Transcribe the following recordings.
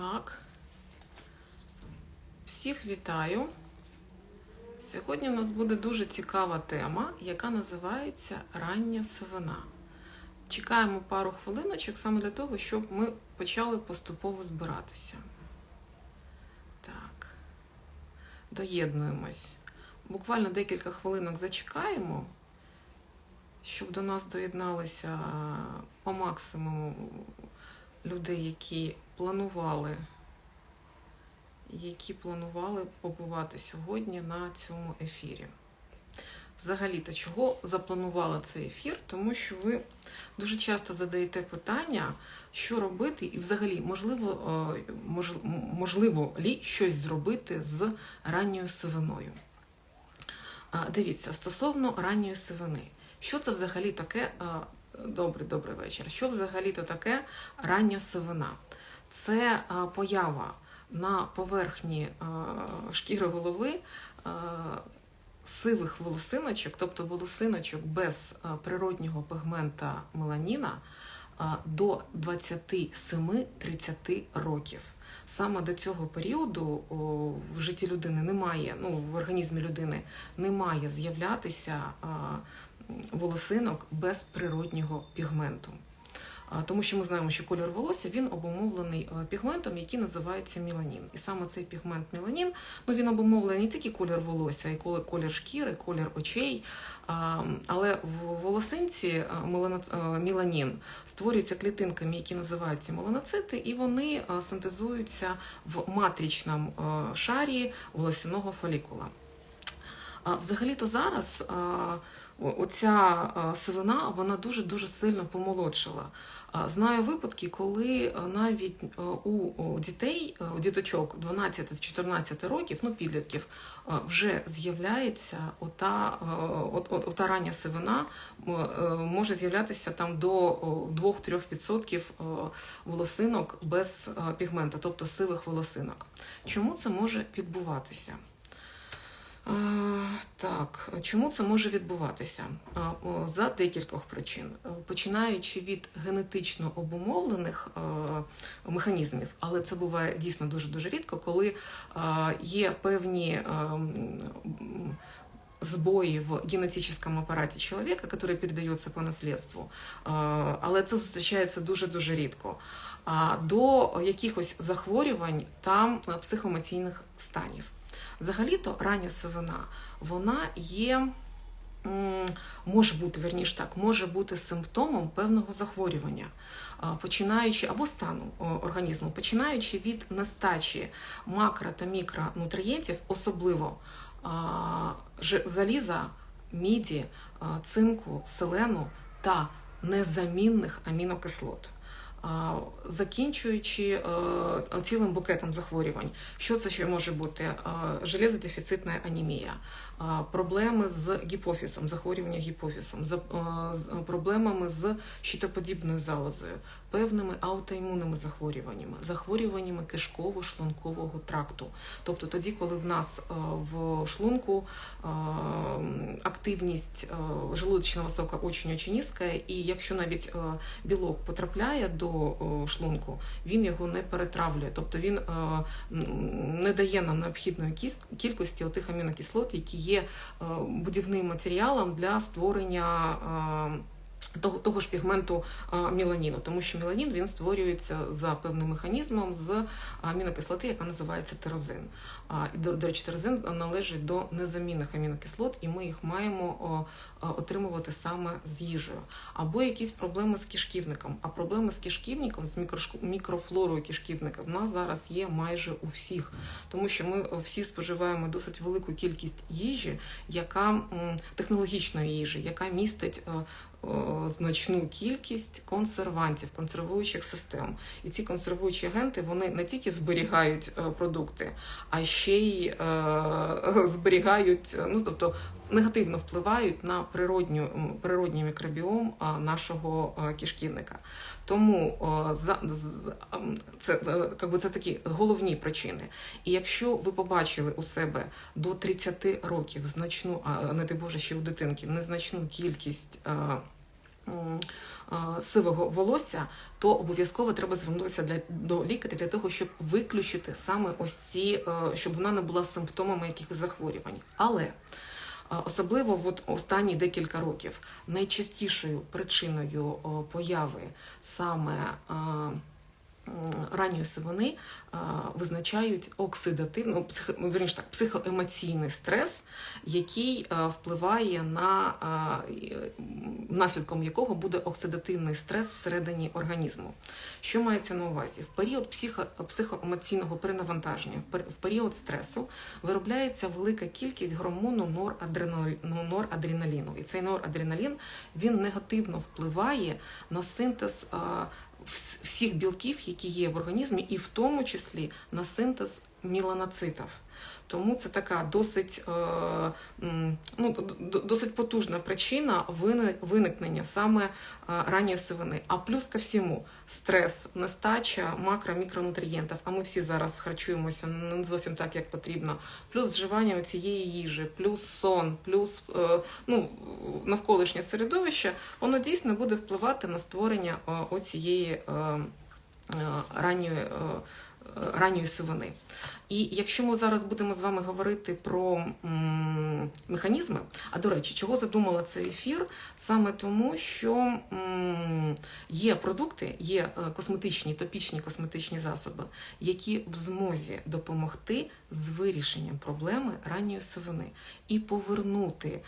Так. Всіх вітаю. Сьогодні в нас буде дуже цікава тема, яка називається рання сивина. Чекаємо пару хвилиночок саме для того, щоб ми почали поступово збиратися. Так. Доєднуємось. Буквально декілька хвилинок зачекаємо, щоб до нас доєдналися по максимуму людей, які планували, які планували побувати сьогодні на цьому ефірі. Взагалі-то, чого запланувала цей ефір? Тому що ви дуже часто задаєте питання, що робити, і взагалі можливо, е, мож- можливо лі щось зробити з ранньою сивиною. Дивіться, стосовно ранньої сивини, що це взагалі таке? Добрий, добрий вечір. Що взагалі то таке рання сивина? Це поява на поверхні шкіри голови сивих волосиночок, тобто волосиночок без природнього пігмента меланіна до 27-30 років. Саме до цього періоду в житті людини немає, ну в організмі людини немає з'являтися волосинок без природнього пігменту. Тому що ми знаємо, що колір волосся він обумовлений е, пігментом, який називається меланін. І саме цей пігмент меланін, ну він обумовлений не тільки колір волосся, а й колір- шкіри, колір очей. Але в волосинці е, е, меланін створюються клітинками, які називаються меланоцити, і вони е, синтезуються в матричному е, шарі волосяного фолікула. Взагалі-то зараз оця сивина вона дуже дуже сильно помолодшила. Знаю випадки, коли навіть у дітей, у діточок 12-14 років, ну підлітків, вже з'являється ота, от, от, ота рання сивина, е, може з'являтися там до о, 2-3% волосинок без пігмента, тобто сивих волосинок. Чому це може відбуватися? Так, чому це може відбуватися? За декількох причин, Е, починаючи від генетично обумовлених механізмів, але це буває дійсно дуже дуже рідко, коли е, є певні е, сбои в генетическом апараті чоловіка, який передається по наслідству, але це зустрічається дуже-дуже рідко. А до якихось захворювань там психоемоційних станів. Взагалі-то рання сивина, вона є, може бути, верніше так, може бути симптомом певного захворювання, починаючи або стану організму, починаючи від нестачі макро та мікронутрієнтів, особливо заліза, міді, цинку, селену та незамінних амінокислот. Закінчуючи е, цілим букетом захворювань, що це ще може бути? Е, Железодефіцитна анемія, е, проблеми з гіпофізом, захворювання е, з проблемами з щитоподібною залозою, певними аутоімунними захворюваннями, захворюваннями кишково-шлункового тракту. Тобто тоді, коли в нас в шлунку активність желудочного сока очень-очень низька, і якщо навіть білок потрапляє до е, шлунку, він його не перетравлює, тобто він е, не дає нам необхідної кількості отих амінокислот, які є е, будівним матеріалом для створення. того, того ж пігменту а, меланіну, тому що меланін він створюється за певним механізмом з амінокислоти, яка називається тирозин. До, речі, тирозин належить до незамінних амінокислот, і ми їх маємо отримувати саме з їжею. Або якісь проблеми з кишківником. А проблеми з кишківником, з мікрофлорою кишківника, в нас зараз є майже у всіх, тому що ми всі споживаємо досить велику кількість їжі, яка технологічної їжі, яка містить е, е, значну кількість консервантів, консервуючих систем. І ці консервуючі агенти вони не тільки зберігають е, продукти, а ще й е, зберігають, е, ну тобто негативно впливають на природню, природній мікробіом нашого е, кишківника. Тому е, це, е, как би, це такі головні причини. І якщо ви побачили у себе до 30 років значну, а не дай Боже, ще у дитинки, незначну кількість. е, е, сивого волосся, то обов'язково треба звернутися для, до лікаря для того, щоб виключити саме ось ці, е, щоб вона не була симптомами якихось захворювань. Але е, Особливо в останні декілька років. Найчастішою причиною появи саме ранньої сивини визначають оксидативно, ну, вірніше так, психоемоційний стрес, який е, впливає на е, наслідком якого буде оксидативний стрес всередині організму. Що мається на увазі? В період психо, психоемоційного перенавантаження, в період стресу виробляється велика кількість гормону норадреналіну, ну, норадреналіну. І цей норадреналін він негативно впливає на синтез всіх білків, які є в організмі, і в тому числі на синтез міланоцитів. Тому це така досить, е, ну, досить потужна причина виникнення саме е, ранньої сивини. А плюс ко всьому стрес, нестача макро-мікронутрієнтів. А ми всі зараз харчуємося не зовсім так, як потрібно. Плюс вживання цієї їжі, плюс сон, плюс е, ну, навколишнє середовище, воно дійсно буде впливати на створення оцієї ранньої. Ранньої сивини. І якщо ми зараз будемо з вами говорити про механізми, а до речі, чого задумала цей ефір? Саме тому, що є продукти, є е, косметичні, топічні косметичні засоби, які в змозі допомогти з вирішенням проблеми ранньої сивини і повернути,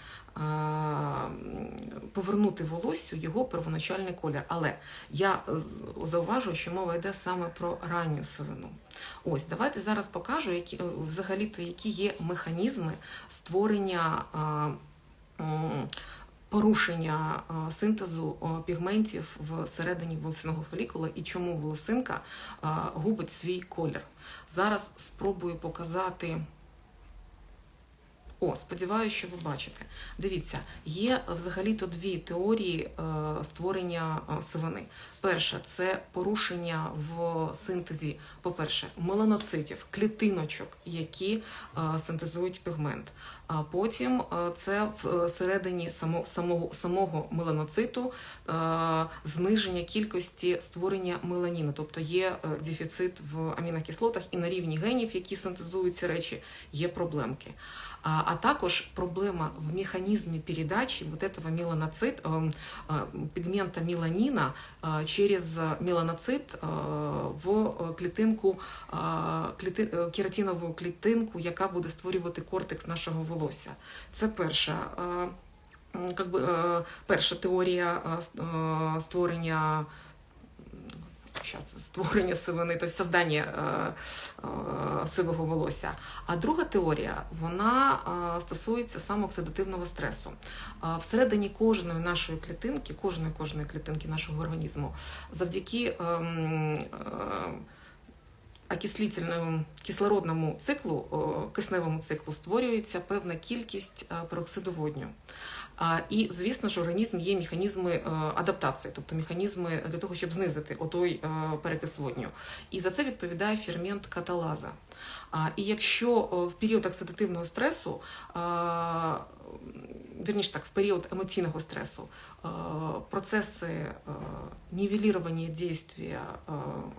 повернути волоссю його первоначальний колір. Але я е, зауважую, що мова йде саме про ранню сивину. Ось, давайте зараз покажу, які е, взагалі-то які є механізми створення. Порушення синтезу пігментів всередині волосяного фолікула і чому волосинка губить свій колір. Зараз спробую показати. О, сподіваюся, що ви бачите. Дивіться, є взагалі-то дві теорії е, створення е, сивини. Перша це порушення в синтезі, по-перше, меланоцитів, клітиночок, які е, синтезують пігмент. А потім е, це всередині само, самого, самого меланоциту е, зниження кількості створення меланіну, тобто є е, дефіцит в амінокислотах і на рівні генів, які синтезують ці речі, є проблемки. А, а також проблема в механизме передачи вот этого меланоцит, э, э, пигмента меланина э, через меланоцит э, в э, клітинку, э, кліти, е, кератинову клітинку, яка буде створювати кортекс нашого волосся. Це перша. е, м, Как би, е, перша теорія е, с- е, створення щас, створення сивини, тобто создання е, е, сивого волосся. А друга теорія вона е, стосується саме оксидативного стресу. Всередині кожної нашої клітинки, кожної кожної клітинки нашого організму, завдяки ем, окислительному кислородному циклу, кисневому циклу створюється певна кількість пероксиду водню. А, І, звісно ж, організм є механізми е, адаптації, тобто механізми для того, щоб знизити отой е, перекис водню. І за це відповідає фермент каталаза. А, І якщо е, в період оксидативного стресу, а, вірніше так, в період емоційного стресу, е, процеси е, нивелирования действия э,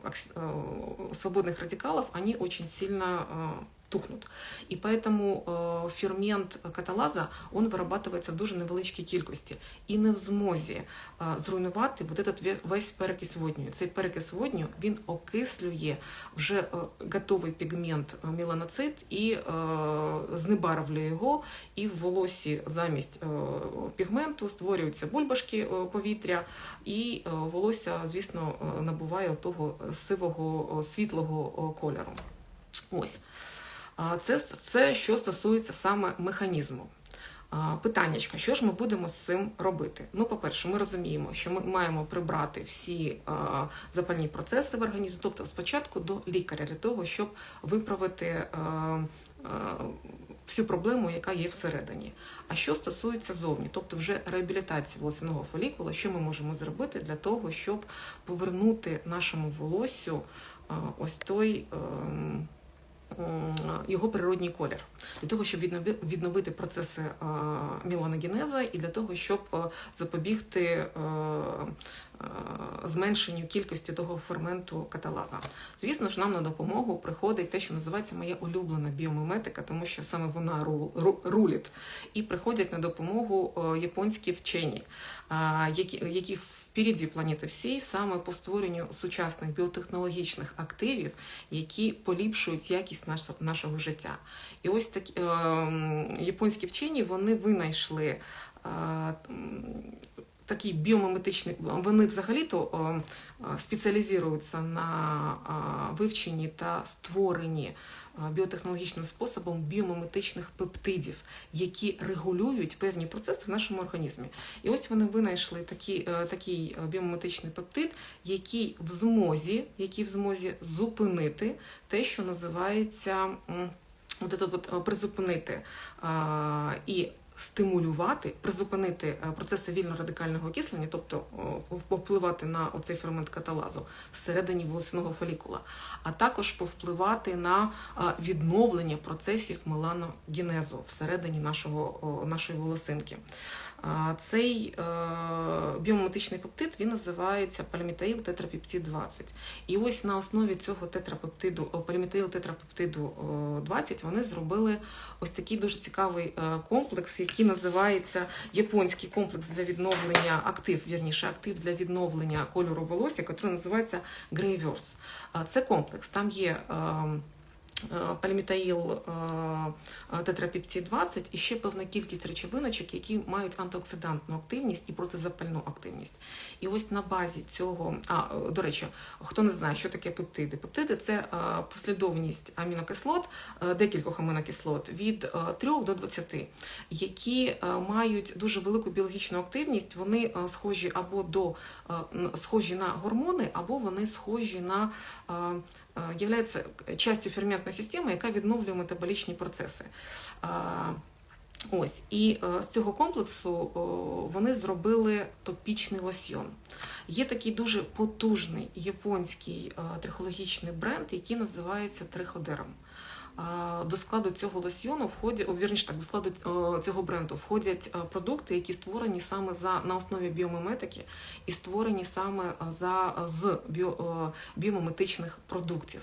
окс- э, свободных радикалов, они очень сильно э, тухнуть. І поэтому е, фермент каталаза он вирабатується в дуже невеличкій кількості і не в змозі е, зруйнувати вот этот весь перекис водню. Цей перекис водню він окислює вже е, готовий пігмент е, меланоцит і знебарвлює його, і в волосі замість пігменту створюються бульбашки повітря, і волосся, звісно, набуває того сивого світлого кольору. Ось. Це, це що стосується саме механізму. Питаннячка, що ж ми будемо з цим робити? Ну, по-перше, ми розуміємо, що ми маємо прибрати всі запальні процеси в організмі, тобто спочатку до лікаря для того, щоб виправити всю проблему, яка є всередині. А що стосується зовні, тобто вже реабілітації волосяного фолікула, що ми можемо зробити для того, щоб повернути нашому волоссю а, ось той. Його природній колір. Для того, щоб віднови- відновити процеси міланогенеза і для того, щоб запобігти зменшенню кількості того ферменту каталаза. Звісно ж, нам на допомогу приходить те, що називається моя улюблена біомиметика, тому що саме вона рул- ру- рулить. І приходять на допомогу е, японські вчені, е, які, які впереді планети всій саме по створенню сучасних біотехнологічних активів, які поліпшують якість нашого, життя. І ось такі е, японські вчені вони винайшли. Такі біомиметичні, вони взагалі-то е, е, спеціалізуються на е, вивченні та створенні біотехнологічним способом біомиметичних пептидів, які регулюють певні процеси в нашому організмі. І ось вони винайшли такі, такий біомиметичний пептид, який в змозі, який в змозі зупинити те, що називається от от, е, призупинити а, і стимулювати, призупинити е, процеси вільно-радикального окислення, тобто повпливати на оцей фермент каталазу всередині волосяного фолікула, а також повпливати на відновлення процесів меланогенезу всередині нашого, нашої волосинки. Цей е, біомиметичний пептид він називається пальмітаїл тетрапептид 20. І ось на основі цього тетрапептиду, пальмітаїл тетрапептиду 20 вони зробили ось такий дуже цікавий е, комплекс, який називається японський комплекс для відновлення актив, вірніше, актив для відновлення кольору волосся, який називається Greyverse. Це комплекс. Там є. Е, Пальмітаїл е, е, 20 і ще певна кількість речовиночок, які мають антиоксидантну активність і протизапальну активність. І ось на базі цього, а до речі, хто не знає, що таке пептиди? Пептиди це послідовність амінокислот, декількох амінокислот від е, 3 до 20, які мають дуже велику біологічну активність. Вони схожі або до схожі на гормони, або вони схожі на е, е, частю ферментної системи, яка відновлює метаболічні процеси. Ось і е, з цього комплексу о, вони зробили топічний лосьйон. Є такий дуже потужний японський е, трихологічний бренд, який називається Триходерм. До складу цього лосьйону входять, вірніше так, до складу е, цього бренду входять е, продукти, які створені саме за на основі біомиметики і створені саме е, за з біо, е, біомиметичних продуктів.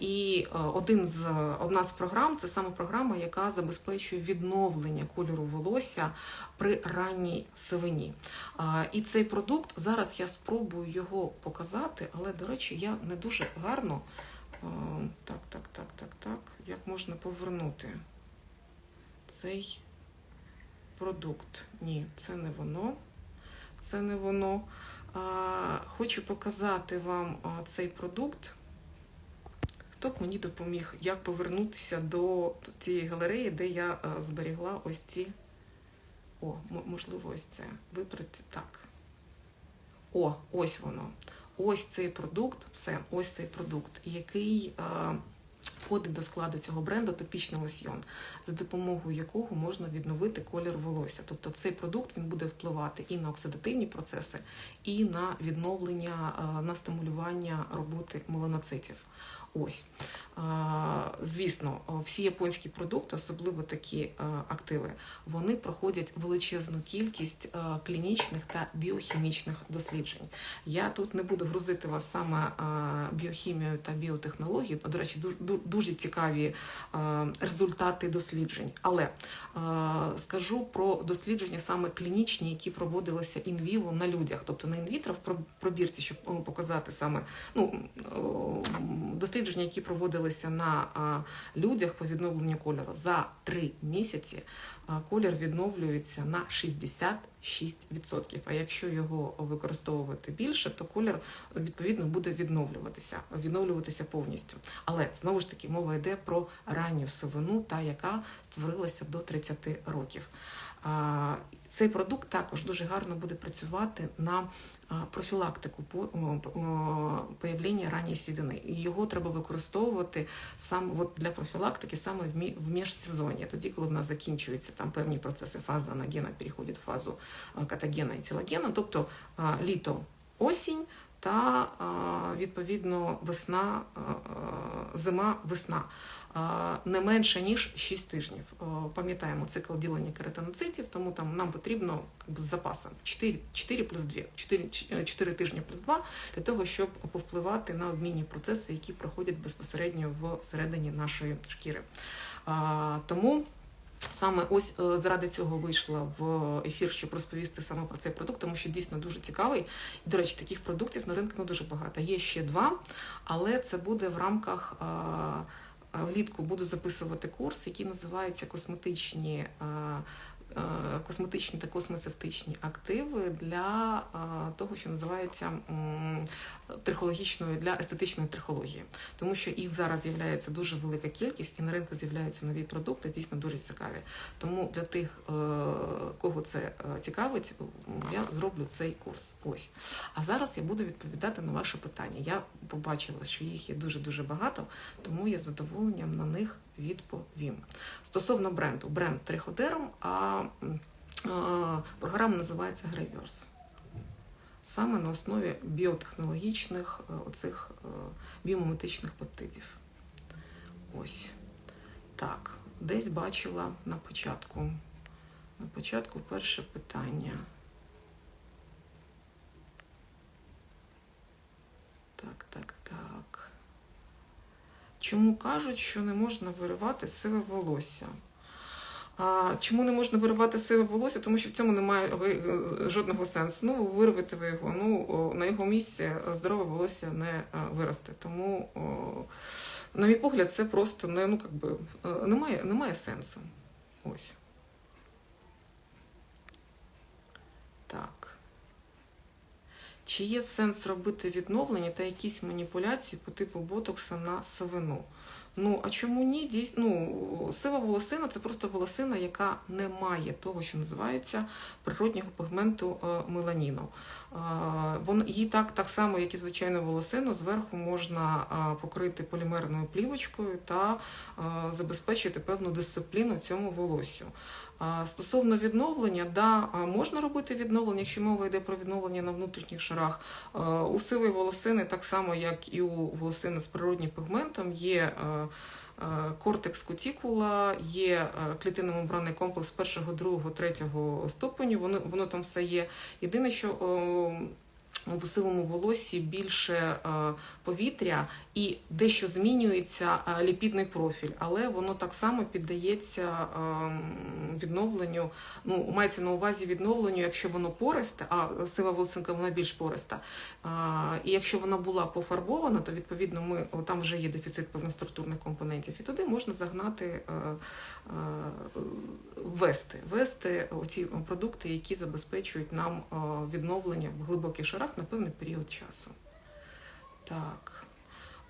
І е, один з одна з програм це саме програма, яка забезпечує відновлення кольору волосся при ранній сивині. І цей продукт зараз я спробую його показати, але до речі, я не дуже гарно. Так, так, так, так, так. Як можна повернути цей продукт? Ні, це не воно. Це не воно. Хочу показати вам цей продукт. Хто б мені допоміг, як повернутися до цієї галереї, де я зберігла ось ці. О, можливо, ось це. Вибрати так. О, ось воно. Ось цей продукт, все, ось цей продукт, який е, входить до складу цього бренду топічний лосьйон, за допомогою якого можна відновити колір волосся. Тобто цей продукт він буде впливати і на оксидативні процеси, і на відновлення, е, на стимулювання роботи меланоцитів. Ось. Звісно, всі японські продукти, особливо такі е, активи, вони проходять величезну кількість е, клінічних та біохімічних досліджень. Я тут не буду грузити вас саме е, біохімією та біотехнологією. До речі, ду- ду- дуже цікаві результати досліджень. Але скажу про дослідження саме клінічні, які проводилися інвіво на людях, тобто не інвітро в пробірці, щоб показати саме ну, о, дослідження, які проводилися на людях по відновленню кольору за три місяці. Колір відновлюється на 66%. А якщо його використовувати більше, то колір відповідно буде відновлюватися, відновлюватися повністю. Але знову ж таки мова йде про ранню сивину, та яка створилася до 30 років. Цей продукт також дуже гарно буде працювати на профілактику появлення ранньої сідини. Його треба використовувати саме от для профілактики саме в мі- в міжсезоння, тоді, коли в нас закінчуються там певні процеси, фаза анагена переходить в фазу катагена і тілогена, тобто літо, осінь та відповідно весна, зима, весна. Не менше ніж 6 тижнів. Пам'ятаємо цикл ділення кератиноцитів, тому там нам потрібно з запасом 4, 4 плюс 2, 4, 4 тижні плюс 2 для того, щоб повпливати на обмінні процеси, які проходять безпосередньо всередині нашої шкіри. Тому Саме ось е, заради цього вийшла в ефір, щоб розповісти саме про цей продукт, тому що дійсно дуже цікавий. І, до речі, таких продуктів на ринку не дуже багато. Є ще два, але це буде в рамках влітку буду записувати курс, який називається Косметичні Е, косметичні та космецевтичні активи для е, того, що називається трихологічною для естетичної трихології, тому що їх зараз з'являється дуже велика кількість, і на ринку з'являються нові продукти, дійсно дуже цікаві. Тому для тих, е, кого це цікавить, я зроблю цей курс. Ось. А зараз я буду відповідати на ваші питання. Я побачила, що їх є дуже дуже багато, тому я з задоволенням на них відповім. Стосовно бренду, бренд Триходерм, а програма називається Грейверс. Саме на основі біотехнологічних е, оцих е, біомиметичних пептидів. Ось. Так, десь бачила на початку. На початку перше питання. Так, так, так. Чому кажуть, що не можна виривати сиве волосся? А, Чому не можна виривати сиве волосся? Тому що в цьому немає жодного сенсу. Ну, вирвете ви його, ну на його місці здорове волосся не виросте. Тому, на мій погляд, це просто не ну, би, немає, немає сенсу. Ось. Так. Чи є сенс робити відновлення та якісь маніпуляції по типу ботокса на сивину? Ну, а чому ні? Дійсно, ну, сива волосина це просто волосина, яка не має того, що називається природнього пігменту е, меланіну. Е, вон, її так так само, як і звичайну волосину, зверху можна е, покрити полімерною плівочкою та забезпечити певну дисципліну цьому волосю. Стосовно відновлення, да, можна робити відновлення, якщо мова йде про відновлення на внутрішніх шарах. У сивої волосини, так само, як і у волосини з природнім пігментом, є кортекс кутікула, є клітинно-мембранний комплекс першого, другого, третього ступеню. Воно, воно там все є. Єдине, що в сивому волосі більше е, повітря і дещо змінюється е, ліпідний профіль, але воно так само піддається е, відновленню. Ну, мається на увазі відновленню, якщо воно пористе, а сива волосинка вона більш пориста. І якщо вона була пофарбована, то відповідно ми там вже є дефіцит певноструктурних компонентів, і туди можна загнати вести, вести оці продукти, які забезпечують нам відновлення в глибоких шарах на певний період часу. Так.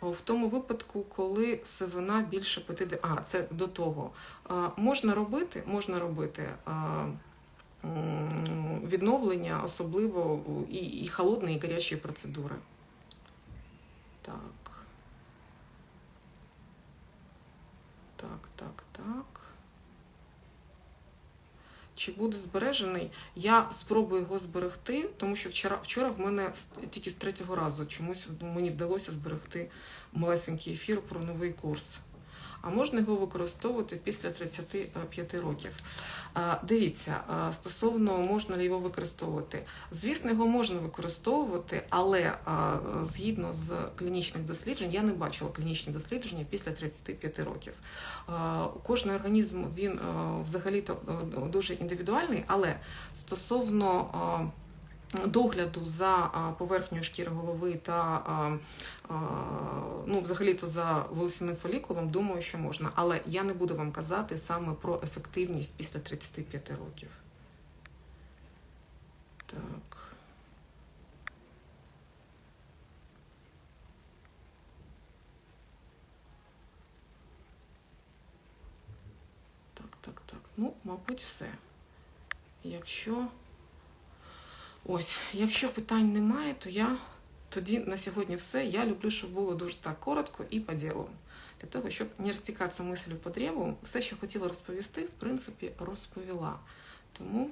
В тому випадку, коли сивина більше 50... А, це до того. Можна робити, можна робити відновлення, особливо і, і холодної, і гарячої процедури. Так. Так, так, так чи буде збережений. Я спробую його зберегти, тому що вчора вчора в мене тільки з третього разу чомусь мені вдалося зберегти малесенький ефір про новий курс а можна його використовувати після 35 років. Дивіться, стосовно можна ли його використовувати. Звісно, його можна використовувати, але згідно з клінічних досліджень, я не бачила клінічні дослідження після 35 років. Кожний організм він взагалі-то дуже індивідуальний, але стосовно догляду за поверхнею шкіри голови та ну, взагалі-то за волосяним фолікулом, думаю, що можна. Але я не буду вам казати саме про ефективність після 35 років. Так. Так, так, так. Ну, мабуть, все. Якщо. Ось, якщо питань немає, то я тоді на сьогодні все. Я люблю, щоб було дуже так коротко і по ділу. Для того, щоб не розтікатися мислю по древу, все, що хотіла розповісти, в принципі, розповіла. Тому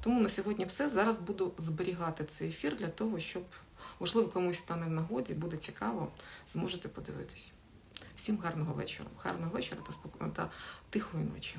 Тому на сьогодні все. Зараз буду зберігати цей ефір для того, щоб, можливо, комусь стане в нагоді, буде цікаво, зможете подивитись. Всім гарного вечора. Гарного вечора та спокійно та тихої ночі.